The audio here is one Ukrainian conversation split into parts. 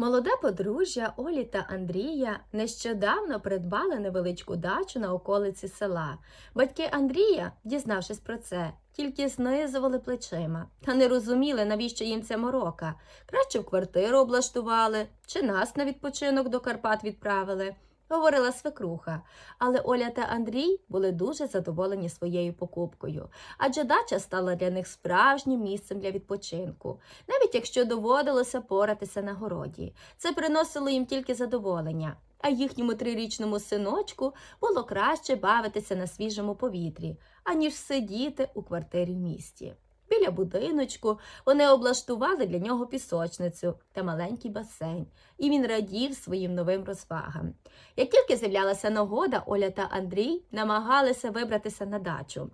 Молоде подружжя Олі та Андрія нещодавно придбали невеличку дачу на околиці села. Батьки Андрія, дізнавшись про це, тільки знизували плечима та не розуміли, навіщо їм ця морока. Краще в квартиру облаштували чи нас на відпочинок до Карпат відправили. Говорила свекруха, але Оля та Андрій були дуже задоволені своєю покупкою, адже дача стала для них справжнім місцем для відпочинку навіть якщо доводилося поратися на городі. Це приносило їм тільки задоволення, а їхньому трирічному синочку було краще бавитися на свіжому повітрі, аніж сидіти у квартирі в місті. Біля будиночку вони облаштували для нього пісочницю та маленький басейн, і він радів своїм новим розвагам. Як тільки з'являлася нагода, Оля та Андрій намагалися вибратися на дачу.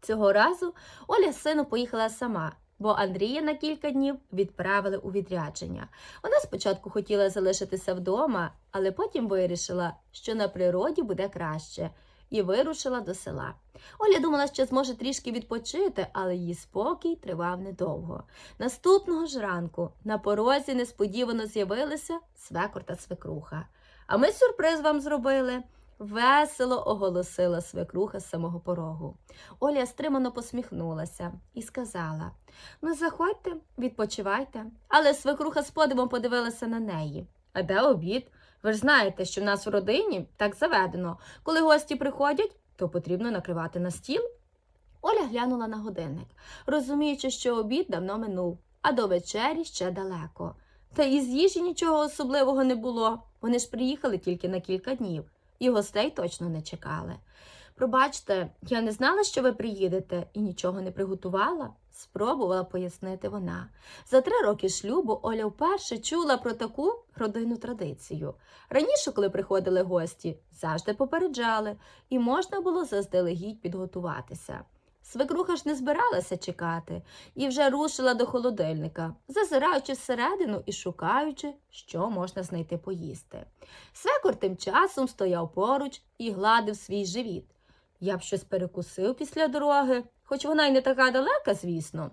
Цього разу Оля з сином поїхала сама, бо Андрія на кілька днів відправили у відрядження. Вона спочатку хотіла залишитися вдома, але потім вирішила, що на природі буде краще, і вирушила до села. Оля думала, що зможе трішки відпочити, але її спокій тривав недовго. Наступного ж ранку на порозі несподівано з'явилися свекор та свекруха. А ми сюрприз вам зробили. Весело оголосила свекруха з самого порогу. Оля стримано посміхнулася і сказала: Ну, заходьте, відпочивайте. Але свекруха з подивом подивилася на неї. А де обід? Ви ж знаєте, що в нас в родині так заведено. Коли гості приходять, то потрібно накривати на стіл. Оля глянула на годинник, розуміючи, що обід давно минув, а до вечері ще далеко. Та із їжі нічого особливого не було. Вони ж приїхали тільки на кілька днів, і гостей точно не чекали. Пробачте, я не знала, що ви приїдете, і нічого не приготувала, спробувала пояснити вона. За три роки шлюбу Оля вперше чула про таку родинну традицію. Раніше, коли приходили гості, завжди попереджали, і можна було заздалегідь підготуватися. Свекруха ж не збиралася чекати і вже рушила до холодильника, зазираючи всередину і шукаючи, що можна знайти поїсти. Свекор тим часом стояв поруч і гладив свій живіт. Я б щось перекусив після дороги, хоч вона й не така далека, звісно.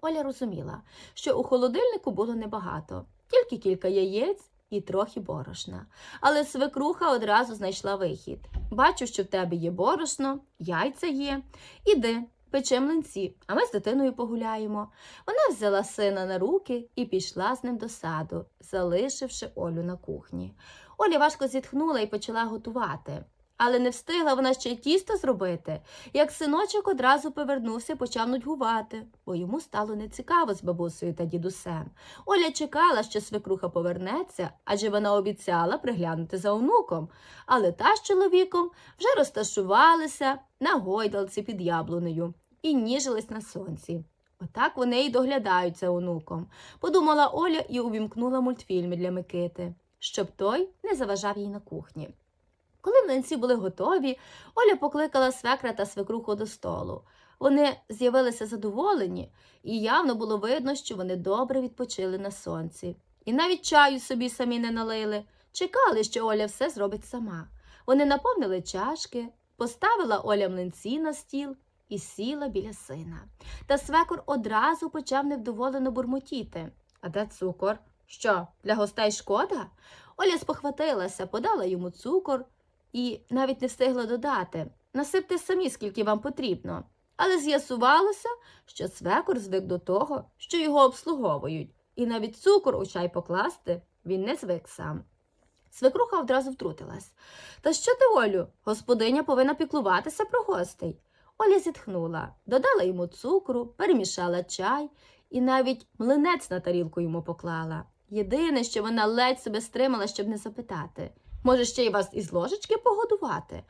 Оля розуміла, що у холодильнику було небагато, тільки кілька яєць і трохи борошна. Але свекруха одразу знайшла вихід. Бачу, що в тебе є борошно, яйця є. Іди, печи млинці, а ми з дитиною погуляємо. Вона взяла сина на руки і пішла з ним до саду, залишивши Олю на кухні. Оля важко зітхнула і почала готувати. Але не встигла вона ще й тісто зробити, як синочок одразу повернувся почав нудьгувати, бо йому стало нецікаво з бабусею та дідусем. Оля чекала, що свекруха повернеться, адже вона обіцяла приглянути за онуком. Але та з чоловіком вже розташувалися на гойдалці під яблунею і ніжились на сонці. Отак вони й доглядають за онуком, подумала Оля і увімкнула мультфільми для Микити, щоб той не заважав їй на кухні. Коли млинці були готові, Оля покликала свекра та свекруху до столу. Вони з'явилися задоволені, і явно було видно, що вони добре відпочили на сонці. І навіть чаю собі самі не налили, чекали, що Оля все зробить сама. Вони наповнили чашки, поставила Оля млинці на стіл і сіла біля сина. Та свекор одразу почав невдоволено бурмотіти. А де цукор? Що, для гостей шкода? Оля спохватилася, подала йому цукор і навіть не встигла додати насипте самі, скільки вам потрібно. Але з'ясувалося, що свекор звик до того, що його обслуговують, і навіть цукор у чай покласти він не звик сам. Свекруха одразу втрутилась. Та що ти, Олю, господиня повинна піклуватися про гостей. Оля зітхнула, додала йому цукру, перемішала чай і навіть млинець на тарілку йому поклала. Єдине, що вона ледь себе стримала, щоб не запитати. Може, ще й вас із ложечки погодувати?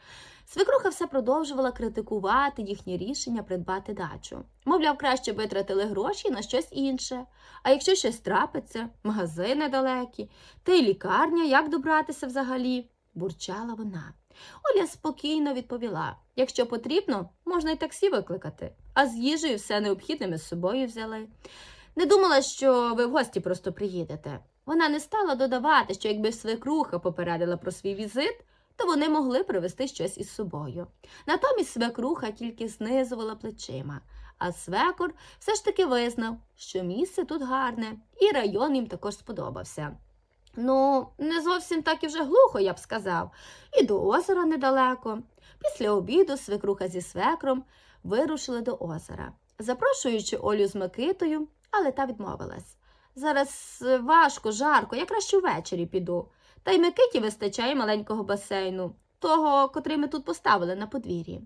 Свекруха все продовжувала критикувати їхнє рішення придбати дачу. Мовляв, краще витратили гроші на щось інше. А якщо щось трапиться, магазини далекі, та й лікарня, як добратися взагалі? бурчала вона. Оля спокійно відповіла: якщо потрібно, можна й таксі викликати, а з їжею все необхідне ми з собою взяли. Не думала, що ви в гості просто приїдете. Вона не стала додавати, що якби свекруха попередила про свій візит, то вони могли привезти щось із собою. Натомість свекруха тільки знизувала плечима, а свекор все ж таки визнав, що місце тут гарне, і район їм також сподобався. Ну, не зовсім так і вже глухо, я б сказав, і до озера недалеко. Після обіду свекруха зі свекром вирушили до озера, запрошуючи Олю з Микитою, але та відмовилась. Зараз е, важко, жарко, я краще ввечері піду. Та й Микиті вистачає маленького басейну, того, котрий ми тут поставили на подвір'ї.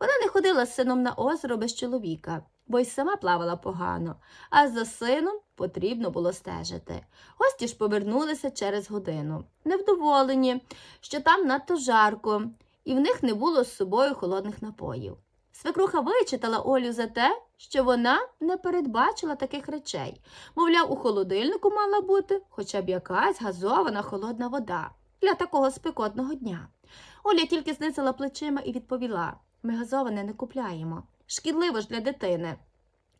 Вона не ходила з сином на озеро без чоловіка, бо й сама плавала погано, а за сином потрібно було стежити. Гості ж повернулися через годину, невдоволені, що там надто жарко, і в них не було з собою холодних напоїв. Свекруха вичитала Олю за те, що вона не передбачила таких речей. Мовляв, у холодильнику мала бути хоча б якась газована холодна вода для такого спекотного дня. Оля тільки знизила плечима і відповіла: ми газоване не купляємо. Шкідливо ж для дитини.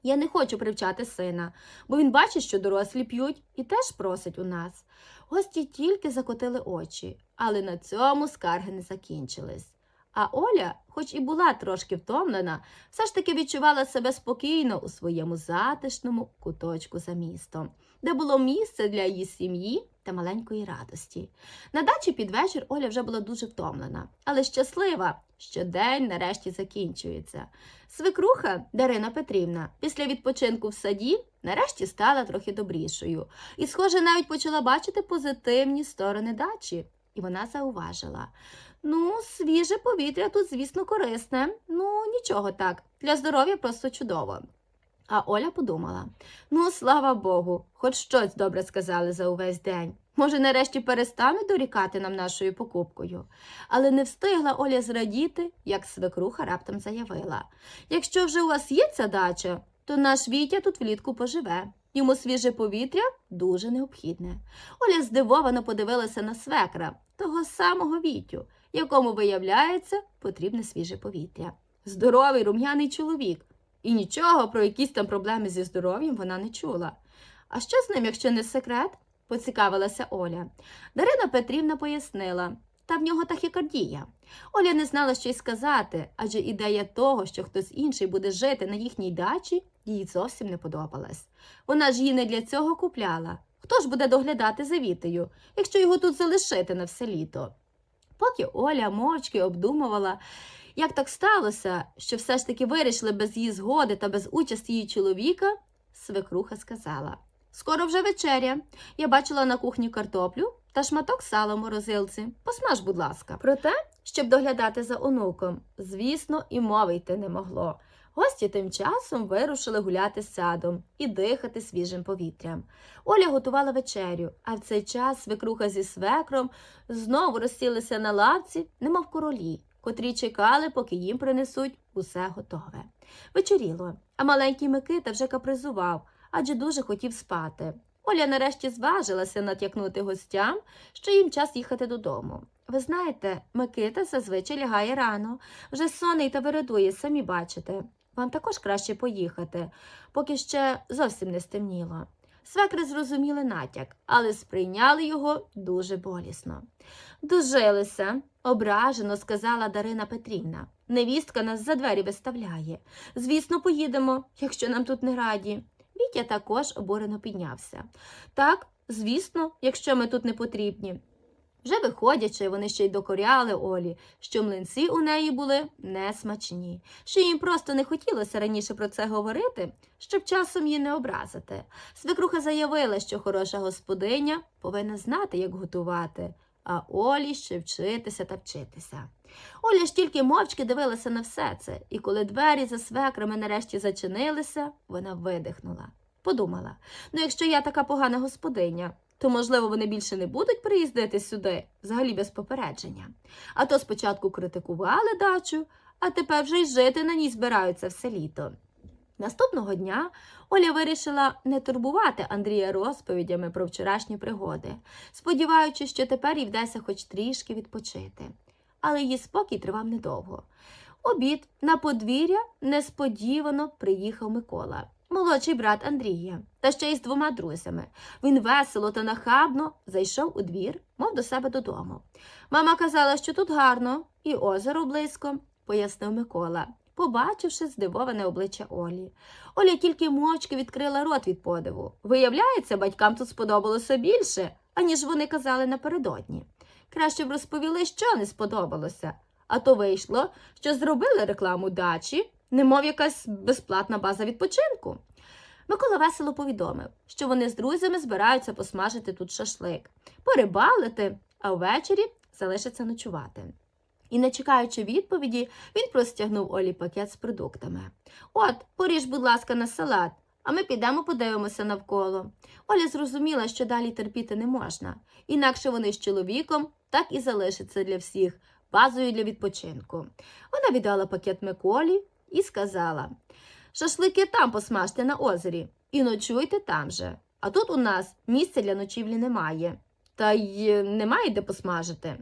Я не хочу привчати сина, бо він бачить, що дорослі п'ють, і теж просить у нас. Гості тільки закотили очі, але на цьому скарги не закінчились. А Оля, хоч і була трошки втомлена, все ж таки відчувала себе спокійно у своєму затишному куточку за містом, де було місце для її сім'ї та маленької радості. На дачі під вечір Оля вже була дуже втомлена, але щаслива, що день нарешті закінчується. Свекруха Дарина Петрівна після відпочинку в саді нарешті стала трохи добрішою і, схоже, навіть почала бачити позитивні сторони дачі. І вона зауважила. Ну, свіже повітря тут, звісно, корисне. Ну, нічого так, для здоров'я просто чудово. А Оля подумала: ну, слава Богу, хоч щось добре сказали за увесь день. Може, нарешті перестануть дорікати нам нашою покупкою. Але не встигла Оля зрадіти, як свекруха раптом заявила: якщо вже у вас є ця дача, то наш Вітя тут влітку поживе. Йому свіже повітря дуже необхідне. Оля здивовано подивилася на свекра, того самого Вітю, якому, виявляється, потрібне свіже повітря. Здоровий рум'яний чоловік. І нічого про якісь там проблеми зі здоров'ям вона не чула. А що з ним, якщо не секрет? поцікавилася Оля. Дарина Петрівна пояснила. Та в нього тахікардія. Оля не знала, що й сказати, адже ідея того, що хтось інший буде жити на їхній дачі, їй зовсім не подобалась. Вона ж її не для цього купляла. Хто ж буде доглядати за Вітею, якщо його тут залишити на все літо? Поки Оля мовчки обдумувала, як так сталося, що все ж таки вирішили без її згоди та без участі її чоловіка, свекруха сказала Скоро вже вечеря. Я бачила на кухні картоплю та шматок сала в морозилці. Посмаж, будь ласка. Проте, щоб доглядати за онуком, звісно, і мови йти не могло. Гості тим часом вирушили гуляти садом і дихати свіжим повітрям. Оля готувала вечерю, а в цей час свекруха зі свекром знову розсілися на лавці, немов королі, котрі чекали, поки їм принесуть усе готове. Вечоріло, а маленький Микита вже капризував, адже дуже хотів спати. Оля нарешті зважилася натякнути гостям, що їм час їхати додому. Ви знаєте, Микита зазвичай лягає рано, вже сонний та вирадує, самі бачите. Вам також краще поїхати, поки ще зовсім не стемніло. Свекри зрозуміли натяк, але сприйняли його дуже болісно. Дожилися, ображено сказала Дарина Петрівна. Невістка нас за двері виставляє. Звісно, поїдемо, якщо нам тут не раді. Вітя також обурено піднявся. Так, звісно, якщо ми тут не потрібні. Вже виходячи, вони ще й докоряли Олі, що млинці у неї були несмачні, що їм просто не хотілося раніше про це говорити, щоб часом її не образити. Свекруха заявила, що хороша господиня повинна знати, як готувати, а Олі ще вчитися та вчитися. Оля ж тільки мовчки дивилася на все це, і коли двері за свекрами нарешті зачинилися, вона видихнула. Подумала: ну, якщо я така погана господиня, то, можливо, вони більше не будуть приїздити сюди, взагалі без попередження. А то спочатку критикували дачу, а тепер вже й жити на ній збираються все літо. Наступного дня Оля вирішила не турбувати Андрія розповідями про вчорашні пригоди, сподіваючись, що тепер їй вдасться хоч трішки відпочити. Але її спокій тривав недовго. Обід на подвір'я несподівано приїхав Микола, молодший брат Андрія, та ще й з двома друзями. Він весело та нахабно зайшов у двір, мов до себе додому. Мама казала, що тут гарно, і озеро близько, пояснив Микола, побачивши здивоване обличчя Олі. Оля тільки мовчки відкрила рот від подиву. Виявляється, батькам тут сподобалося більше, аніж вони казали напередодні. Краще б розповіли, що не сподобалося. А то вийшло, що зробили рекламу дачі, немов якась безплатна база відпочинку. Микола весело повідомив, що вони з друзями збираються посмажити тут шашлик, порибалити, а ввечері залишаться ночувати. І, не чекаючи відповіді, він простягнув Олі пакет з продуктами. От, поріж, будь ласка, на салат, а ми підемо подивимося навколо. Оля зрозуміла, що далі терпіти не можна, інакше вони з чоловіком так і залишаться для всіх базою для відпочинку. Вона віддала пакет Миколі і сказала: Шашлики там посмажте на озері і ночуйте там же. А тут у нас місця для ночівлі немає. Та й немає де посмажити.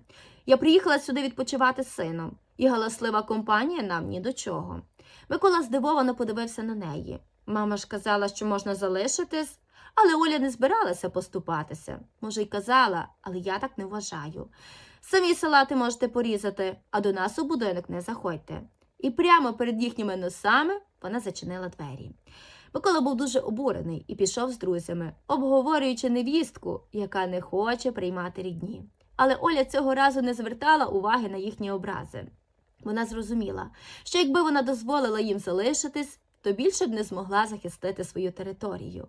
Я приїхала сюди відпочивати з сином, і галаслива компанія нам ні до чого. Микола здивовано подивився на неї. Мама ж казала, що можна залишитись, але Оля не збиралася поступатися. Може, й казала, але я так не вважаю. Самі салати можете порізати, а до нас у будинок не заходьте. І прямо перед їхніми носами вона зачинила двері. Микола був дуже обурений і пішов з друзями, обговорюючи невістку, яка не хоче приймати рідні. Але Оля цього разу не звертала уваги на їхні образи. Вона зрозуміла, що якби вона дозволила їм залишитись, то більше б не змогла захистити свою територію.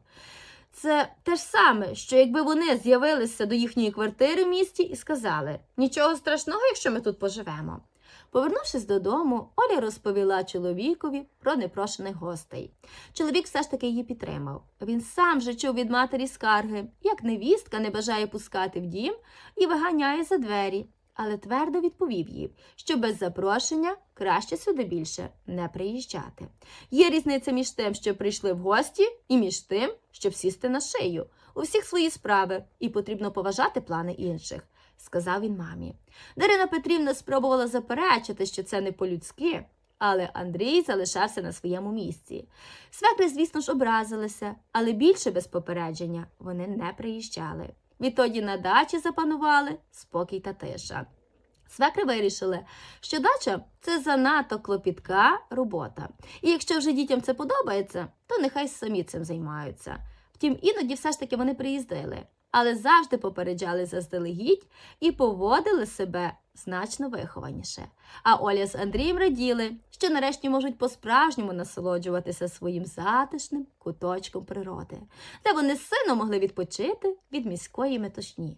Це те ж саме, що якби вони з'явилися до їхньої квартири в місті і сказали нічого страшного, якщо ми тут поживемо. Повернувшись додому, Оля розповіла чоловікові про непрошених гостей. Чоловік все ж таки її підтримав. Він сам же чув від матері скарги, як невістка не бажає пускати в дім і виганяє за двері, але твердо відповів їй, що без запрошення краще сюди більше не приїжджати. Є різниця між тим, що прийшли в гості, і між тим, щоб сісти на шию. У всіх свої справи, і потрібно поважати плани інших, сказав він мамі. Дарина Петрівна спробувала заперечити, що це не по-людськи, але Андрій залишався на своєму місці. Свекри, звісно ж, образилися, але більше без попередження вони не приїжджали. Відтоді на дачі запанували спокій та тиша. Свекри вирішили, що дача це занадто клопітка робота. І якщо вже дітям це подобається, то нехай самі цим займаються. Втім, іноді все ж таки вони приїздили, але завжди попереджали заздалегідь і поводили себе значно вихованіше. А Оля з Андрієм раділи, що нарешті можуть по-справжньому насолоджуватися своїм затишним куточком природи, де вони сильно могли відпочити від міської метушні.